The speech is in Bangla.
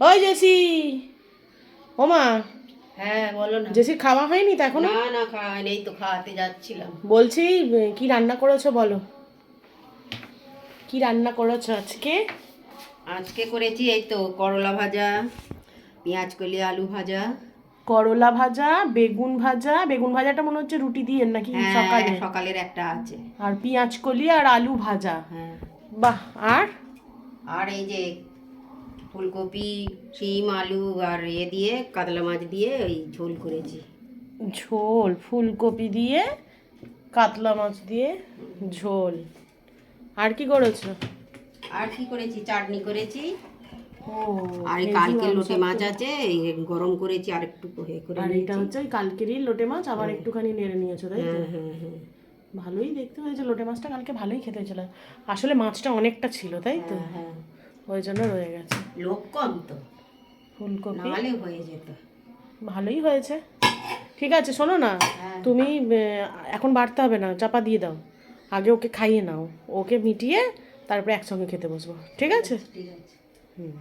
ওই জেসি। ওমা হ্যাঁ বলো না। জেসির খাওয়া হয়নি তো এখনও? না না খাওয়া নেই তো খাওয়াতে যাচ্ছিলাম। বলছি কি রান্না করেছ বলো? কি রান্না করেছ আজকে? আজকে করেছি এই তো করলা ভাজা পেঁয়াজ কলি আলু ভাজা। করলা ভাজা বেগুন ভাজা বেগুন ভাজাটা মনে হচ্ছে রুটি দিয়ে নাকি হ্যাঁ সকালে। সকালের একটা আছে। আর পেঁয়াজ কলি আর আলু ভাজা। হ্যাঁ। বাহ আর? আর এই যে ফুলকপি শিম আলু আর এ দিয়ে কাতলা মাছ দিয়ে ওই ঝোল করেছি। ঝোল ফুলকপি দিয়ে কাতলা মাছ দিয়ে ঝোল। আর কি করেছ? আর কি করেছি? চাটনি করেছি। ও আর কালকে লোটে মাছ আছে গরম করেছি আর একটু করে আর এটা হচ্ছে ওই কালকেরই লোটে মাছ আবার একটুখানি নেড়ে নিয়েছো তাই হ্যাঁ হ্যাঁ হ্যাঁ। ভালোই দেখতে হয়েছে লোটে মাছটা কালকে ভালোই খেতে হয়েছিল। আসলে মাছটা অনেকটা ছিল তাই তো? হ্যাঁ। ওই জন্য রয়ে গেছে। লোক কম তো। ফুলকপি। নাহলে হয়ে যেত। ভালোই হয়েছে। ঠিক আছে শোনো না। হ্যাঁ। তুমি এখন বাড়তে হবে না চাপা দিয়ে দাও। আগে ওকে খাইয়ে নাও। ওকে মিটিয়ে তারপরে একসঙ্গে খেতে বসবো। ঠিক আছে? ঠিক আছে। হুম।